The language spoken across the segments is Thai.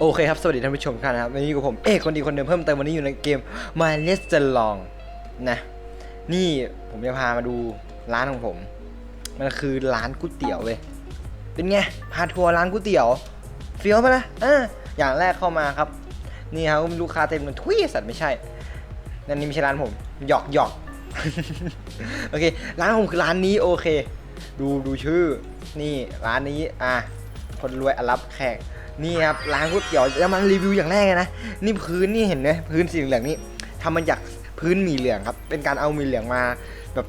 โอเคครับ สวัสดีท่านผู้ชมทุกท่านนะครับวันนี้อยู่กับผมเอกคนดีคนเดิมเพิ่มเติมวันนี้อยู่ในเกม My l e s t e Long นะ นี่ผมจะพามาดูร้านของผม มันคือร้านก๋วยเตี๋ยวเลยเป็นไง พาทัวร์ร้านก๋วยเตี๋ยวเฟี้ยวปะนะเอออย่างแรกเข้ามาครับ นี่ครับลูกค้าเต็มเลยทุยสัตว์ไม่ใช่นั่นนี่ไม่ใช่ร้านผมหยอกหยอกโอเค ร้านผมคือร้านนี้โอเค ดูดูชื่อ นี่ร้านนี้อะคนรวยอรับแขก นี่ครับร้านก๋วยเตี๋ยวจะมารีวิวอย่างแรกเลยนะนี่พื้นนี่เห็นไหมพื้นสีเหลืองนี่ทำมาจากพื้นหมีเหลืองครับเป็นการเอาหมีเหลืองมาแบบ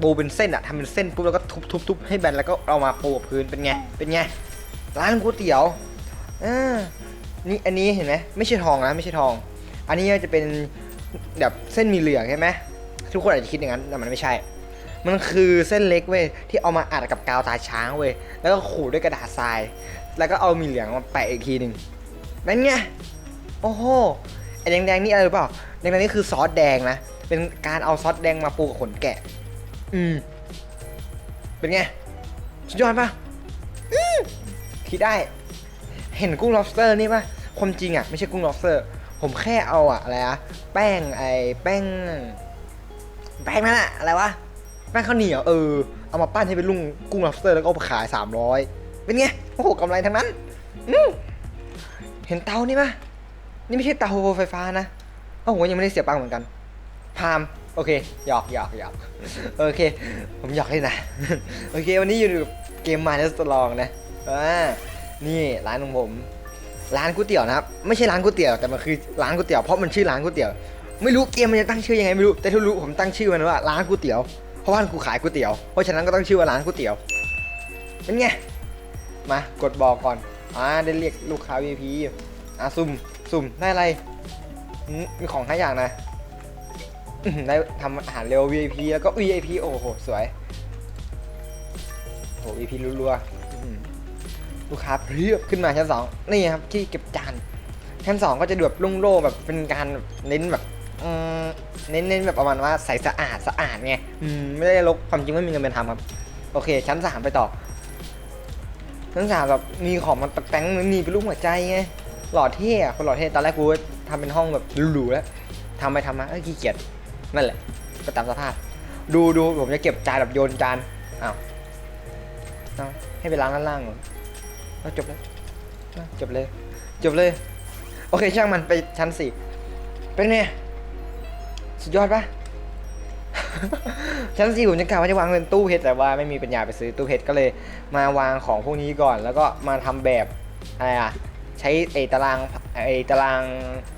ปูเป็นเส้นอะทำเป็นเส้นปุ๊บแล้วก็ทุบทุบทุบให้แบนแล้วก็เอามาปูกับพื้นเป็นไงเป็นไงร้านก๋วยเตี๋ยวอ่านี่อันนี้เห็นไหมไม่ใช่ทองนะไม่ใช่ทอง อันนี้จะเป็นแบบเส้นมีเหลืองใช่ไหมทุกคนอาจจะคิดอย่างนั้นแต่มันไม่ใช่ มันคือเส้นเล็กเว้ยที่เอามาอัดกับกาวตาช้างเว้ยแล้วก็ขูดด้วยกระดาษทราย แล้วก็เอามีเหลืองมาแปะอีกทีหนึ่งนั่นไงโอ้โหไอ้แดงๆนี่อะไรหรือเปล่าแดงๆนี่คือซอสแดงนะเป็นการเอาซอสแดงมาปูกับขนแกะ อืมเป็นไงสุดยอดปะอืมคิดได้ เห็นกุ้ง lobster นี่ปะความจริงอะไม่ใช่กุ้ง lobster ผมแค่เอาอะอะไรอะแป้งไอ้แป้ง แป้งนั่นอะอะไรวะแป้งข้าวเหนียวเออเอามาปั้นให้เป็นลุงกุ้ง lobster แล้วก็เอาไปขาย300 เป็นไง โอ้โหกำไรทั้งนั้นอืมเห็นเตานี่ปะนี่ไม่ใช่เตาไฟฟ้านะ โอ้โห ยังไม่ได้เสียปังเหมือนกัน พาม โอเค หยอกหยอกหยอกโอเค ผมหยอกเลยนะ โอเค วันนี้อยู่กับเกมมาเนสตลองนะอ่านี่ร้านของผม ร้านก๋วยเตี๋ยวนะครับ ไม่ใช่ร้านก๋วยเตี๋ยวแต่มันคือร้านก๋วยเตี๋ยวเพราะมันชื่อร้านก๋วยเตี๋ยว ไม่รู้เกมมันจะตั้งชื่อยังไงไม่รู้ แต่ที่รู้ผมตั้งชื่อมันว่าร้านก๋วยเตี๋ยว เพราะว่ากูขายก๋วยเตี๋ยว เพราะฉะนั้นก็ต้องชื่อว่าร้านก๋วยเตี๋ยว เป็นไง มากดบอกก่อนอ่าได้เรียกลูกค้า VIP อะสุ่มสุ่มได้อะไรมีของห้าอย่างนะได้ทำอาหารเร็ว VIP แล้วก็ VIP โอ้โหสวยโอ้โห VIP รัวๆลูกค้าเพียบขึ้นมาชั้นสองนี่ครับที่เก็บจานชั้นสองก็จะดูแบบโล่งๆแบบเป็นการเน้นแบบเน้นเน้นแบบประมาณว่าใสสะอาดสะอาดไงไม่ได้รกความจริงไม่มีเงินเป็นทำครับ โอเค ชั้นสามไปต่อ ชั้นสาแบบมีของมันตกแต่งมันมีเป็นรูปหัวใจไงหล่อเท่อะคนหล่อเท่ตอนแรกกูทำเป็นห้องแบบหรูๆแล้วทำไปทำมาเอ้ยขี้เกียจนั่นแหละก็ตามสภาพ ดูดูผมจะเก็บจานแบบโยนจานอ้าวให้ไปล้างด้านล่างเหรอจบแล้วอ้าวจบเลย จบเลย โอเคช่างมันไปชั้นสี่เป็นไงสุดยอดปะ ชั้นสี่ผมจะกะว่าจะวางเป็นตู้เพชรแต่ว่าไม่มีปัญญาไปซื้อตู้เพชรก็เลย มาวางของพวกนี้ก่อน แล้วก็มาทำแบบอะไรอะใช้ไอ้ตารางไอ้ตาราง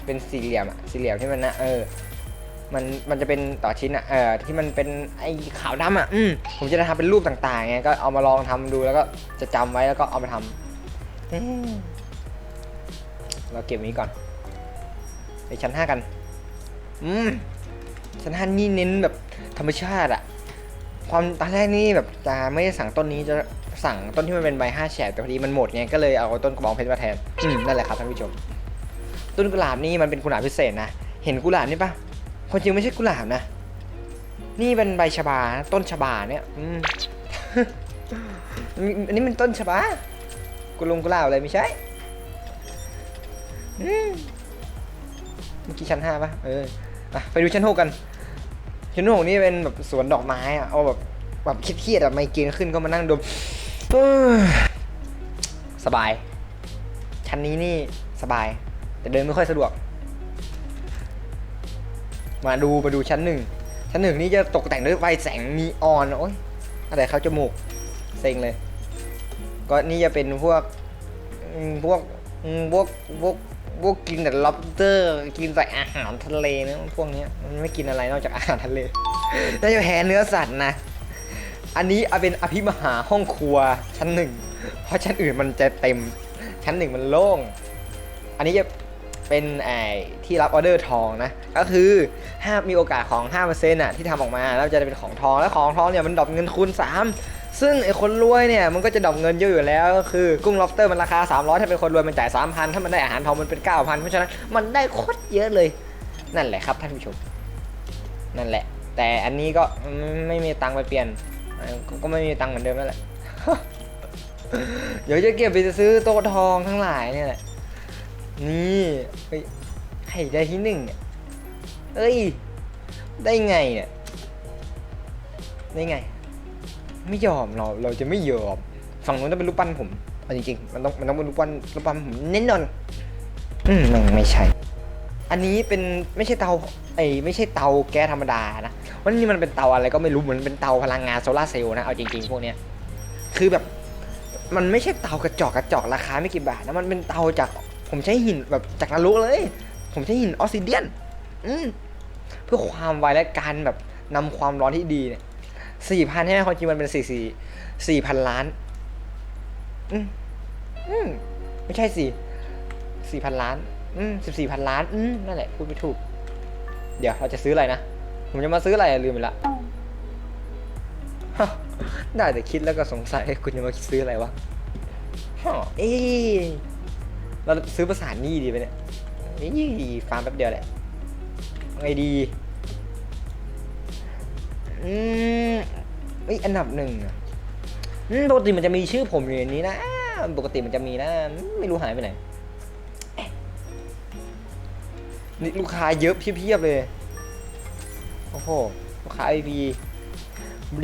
เป็นสี่เหลี่ยมอะสี่เหลี่ยมที่มันนะเออมันมันจะเป็นต่อชิ้นอะเออที่มันเป็นไอ้ขาวดำอะอืมผมจะทำเป็นรูปต่างๆไงก็เอามาลองทำดูแล้วก็จะจำไว้แล้วก็เอามาทำเอ๊ะเราเก็บไว้นี้ก่อนไปชั้นห้ากัน อืม ชั้นห้านี่เน้นแบบธรรมชาติอะความตอนแรกนี่แบบจะไม่ได้สั่งต้นนี้จะสั่งต้นที่มันเป็นใบห้าแฉกแต่พอดีมันหมดไงก็เลยเอาต้นกระบองเพชรมาแทนอืมนั่นแหละครับท่านผู้ชม ต้นกุหลาบนี่มันเป็นกุหลาบพิเศษนะเห็นกุหลาบนี่ปะความจริงไม่ใช่กุหลาบนะนี่เป็นใบชบานะต้นชบาเนี่ยอืมอันนี้มันต้นชบากุลงกุหลาบอะไรไม่ใช่อืมเมื่อกี้ชั้นห้าปะเออ อะไปดูชั้นหกกันชั้นหกนี่เป็นแบบสวนดอกไม้อะเอาแบบแบบเครียดๆแบบไมเกรนขึ้นก็มานั่งดมสบาย ชั้นนี้นี่สบาย แต่เดินไม่ค่อยสะดวก มาดูมาดูชั้นหนึ่งชั้นหนึ่งนี่จะตกแต่งด้วยไฟแสงนีออนโอ้ยอะไรเขาจมูกเซ็งเลย ก็นี่จะเป็นพวกพวกพวกพวก พวกกินแต่ lobster กินแต่อาหารทะเลนะพวกเนี้ยมันไม่กินอะไรนอกจากอาหารทะเลน่าจะแพ้เนื้อสัตว์นะ อันนี้เอาเป็นอภิมหาห้องครัวชั้นหนึ่ง เพราะชั้นอื่นมันจะเต็ม ชั้นหนึ่งมันโล่ง อันนี้จะเป็นไอ้ที่รับออเดอร์ทองนะ ก็คือห้ามีโอกาสของ5%น่ะที่ทำออกมาแล้วจะได้เป็นของทอง แล้วของทองเนี่ยมันดรอปเงินคูณ3 ซึ่งไอ้คนรวยเนี่ยมันก็จะดอปเงินเยอะอยู่แล้วก็คือกุ้ง lobster มันราคา 300 ถ้าเป็นคนรวยมันจ่าย3,000 ถ้ามันได้อาหารทองมันเป็น 9,000 เพราะฉะนั้นมันได้โคตรเยอะเลย นั่นแหละครับท่านผู้ชม นั่นแหละ แต่อันนี้ก็ไม่มีตังค์ไปเปลี่ยน ก็ก็ไม่มีตังค์เหมือนเดิมนั่นแหละ เดี๋ยวจะเก็บไปซื้อโต๊ะทองทั้งหลายเนี่ยแหละ นี่เฮ้ยใครได้ที่หนึ่งเนี่ยเอ้ย ได้ไงเนี่ย ได้ไง ไม่ยอมเราเราจะไม่ยอมฝั่งนู้นต้องเป็นรูปปั้นผมเอาจริงๆมันต้องมันต้องเป็นรูปปั้นรูปปั้นผมแน่นอน อืมมันไม่ใช่ อันนี้เป็นไม่ใช่เตาไอ้ไม่ใช่เตาแก๊สธรรมดานะวันนี้มันเป็นเตาอะไรก็ไม่รู้เหมือนเป็นเตาพลังงานโซลาร์เซลล์นะเอาจริงๆพวกเนี้ยคือแบบมันไม่ใช่เตากระจอกกระจอกราคาไม่กี่บาทนะมันเป็นเตาจากผมใช้หินแบบจากนรกเลย ผมใช้หินออกซิเดียน อืมเพื่อความไวและการแบบนำความร้อนที่ดีเนี่ย สี่พันใช่ไหมความจริงมันเป็นสี่สี่สี่พันล้าน อืมอืมไม่ใช่สี่สี่พันล้าน อืมสิบสี่พันล้าน อืมนั่นแหละพูดไม่ถูก เดี๋ยวเราจะซื้ออะไรนะ ผมจะมาซื้ออะไรลืมไปละได้แต่คิดแล้วก็สงสัยคุณจะมาซื้ออะไรวะเอ๊ะเราซื้อประสานนี่ดีไหมเนี่ยนี่ฟาร์มแป๊บเดียวแหละเอาไงดี อืมเอ้ยอันดับหนึ่งอะอืมปกติมันจะมีชื่อผมอยู่ในนี้นะปกติมันจะมีนะไม่รู้หายไปไหนเอ๊ะนี่ลูกค้าเยอะเพียบๆเลย โอ้โห ลูกค้า IP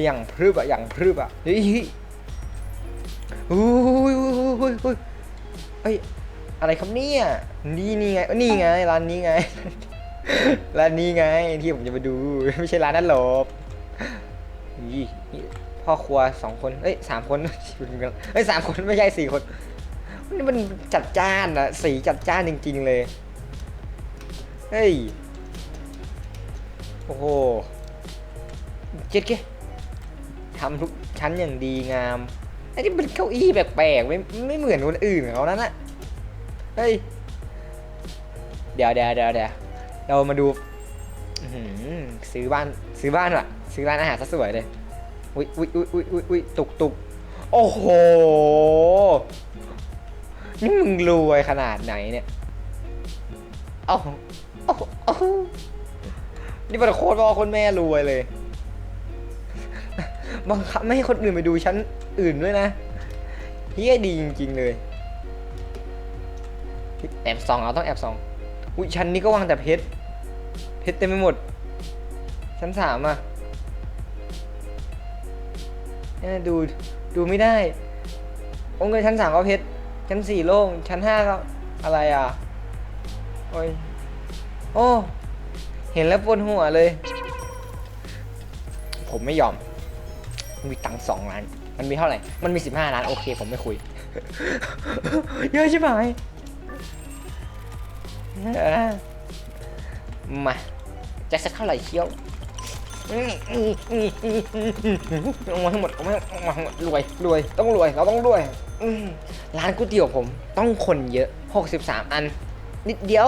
อย่างพรึบอะอย่างพรึบอะเฮ้ยอุ้ยอุ้ยอุ้ยอุ้ยเฮ้ย อะไรครับเนี่ยนี่นี่ไงเอ้ยนี่ไง ร้านนี้ไง ร้านนี้ไงที่ผมจะมาดู ไม่ใช่ร้านนั้นหรอก นี่พ่อครัวสองคน เอ้ยสามคนเอ้ยสามคนไม่ใช่สี่คนนี่มันจัดจ้านอะสีจัดจ้านจริง ๆเลย เฮ้ย โอ้โห เจ็ดเกทำทุกชั้นอย่างดีงามไอ้นี่เป็นเก้าอี้แปลกๆไม่ไม่เหมือนคนอื่นเขานั่นอะเฮ้ย เดี๋ยวเดี๋ยวเดี๋ยวเดี๋ยวเรามาดูซื้อบ้านซื้อบ้านว่ะ ซื้อร้านอาหารซะสวยเลยอุ้ยอุ้ยอุ้ยอุ้ยอุ้ยอุ้ยตุกตุกโอ้โห นี่มึงรวยขนาดไหนเนี่ยเอ้าเอ้าเอ้านี่เป็นโคตรพ่อคนแม่รวยเลย บังคับไม่ให้คนอื่นไปดูชั้นอื่นด้วยนะเฮียดีจริงๆเลย แอบสองเราต้องแอบสองอุ้ยชั้นนี้ก็วางแต่เพชร เพชรเต็มไปหมด ชั้นสามอะเนี่ย ดูดูไม่ได้ องค์เงินชั้นสามก็เพชร ชั้นสี่โล่ง ชั้นห้าก็อะไรอะ โอ้ย โอ้ เห็นแล้วปวดหัวเลย ผมไม่ยอม มีตังค์สองล้าน มันมีเท่าไหร่ มันมีสิบห้าล้าน โอเค ผมไม่คุย เยอะใช่ไหมมาจะสักเท่าไหร่เชียว เอามาทั้งหมดเอามาเอามาทั้งหมดรวยรวยต้องรวยเราต้องรวยอืมร้านก๋วยเตี๋ยวผมต้องคนเยอะ 63 อัน นิดเดียว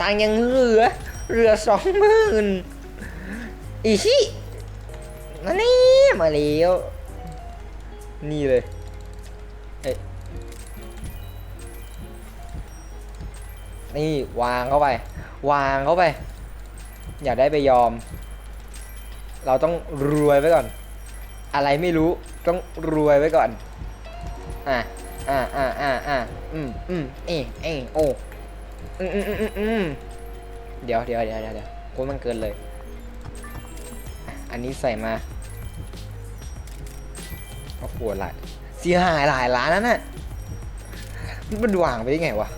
ตังค์ยังเหลือเหลือสองหมื่นอีชิมานี่มาแล้วนี่เลยเอ้ยนี่วางเข้าไป วางเข้าไป อย่าได้ไปยอม เราต้องรวยไว้ก่อน อะไรไม่รู้ต้องรวยไว้ก่อน อะอะอะอะอะอืมอืมเอเอโอ้อืมอืมอืมอืมเดี๋ยวเดี๋ยวเดี๋ยวเดี๋ยวเดี๋ยวกูมันเกินเลย อันนี้ใส่มาโอ้โหหลายเสียหายหลายล้านนั่นน่ะมันวางไปได้ไงวะ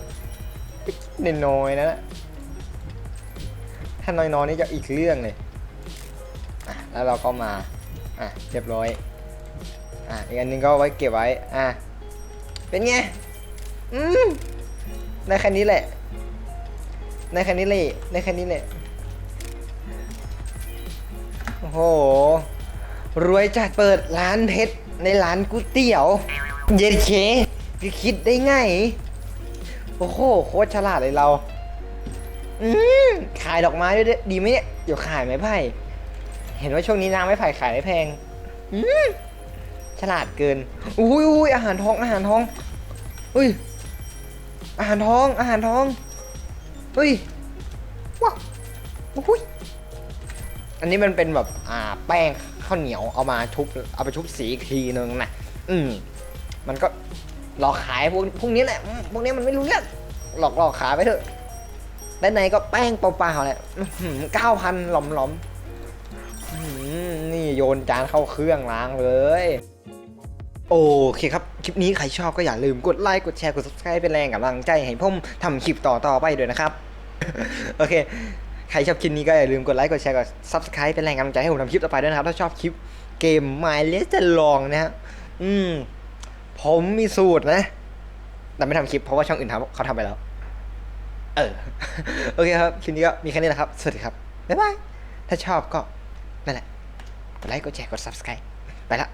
เน้นน้อยๆนะถ้าน้อยๆนี่จะอีกเรื่องเลย แล้วเราก็มาอะเรียบร้อยอะอีกอันหนึงก็ไว้เก็บไว้อะเป็นไงอืมในแค่นี้แหละในแค่นี้เลยในแค่นี้แหละโอ้โหรวยจัดเปิดร้านเพชรในร้านก๋วยเตี๋ยว เย็นเคคือคิดได้ไงโอ้โหโคตรฉลาดเลยเรา อืมขายดอกไม้ด้วยดีไหมเนี่ยเดี๋ยวขายไม้ไผ่ เห็นว่าช่วงนี้นางไม้ไผ่ขายไม่แพงอืมฉลาดเกิน อุ้ยอุ้ยอาหารทองอาหารทอง อุ้ย อาหารทองอาหารทอง อุ้ย ว้าวอุ้ย อันนี้มันเป็นแบบอ่าแป้งข้าวเหนียวเอามาชุบเอาไปชุบสีอีกทีนึงนะอืมมันก็หลอกขายพวกพวกนี้แหละอืมพวกนี้มันไม่รู้เรื่องหลอกหลอกขาไปเถอะด้านในก็แป้งเปล่าๆแหละเก้าพันหลอมหลอมๆอื้อหือนี่ โยนจานเข้าเครื่องล้างเลย โอเคครับ คลิปนี้ใครชอบก็อย่าลืมกดไลค์ กดแชร์ กด subscribe เป็นแรงกำลังใจให้ผมทำคลิปต่อต่อๆไปด้วยนะครับ โอเค ใครชอบคลิปนี้ก็อย่าลืมกดไลค์ กดแชร์ กด subscribe เป็นแรงกำลังใจให้ผมทำคลิปต่อไปด้วยนะครับ ถ้าชอบคลิปเกม My l e s t e Long นะฮะ อืม ผมมีสูตรนะ แต่ไม่ทำคลิปเพราะว่าช่องอื่นทำเขาทำไปแล้ว เออ โอเคครับ คลิปนี้ก็มีแค่นี้แหละครับ สวัสดีครับ บ๊ายบาย ถ้าชอบก็นั่นแหละ กดไลค์กดแชร์กด subscribe ไปละ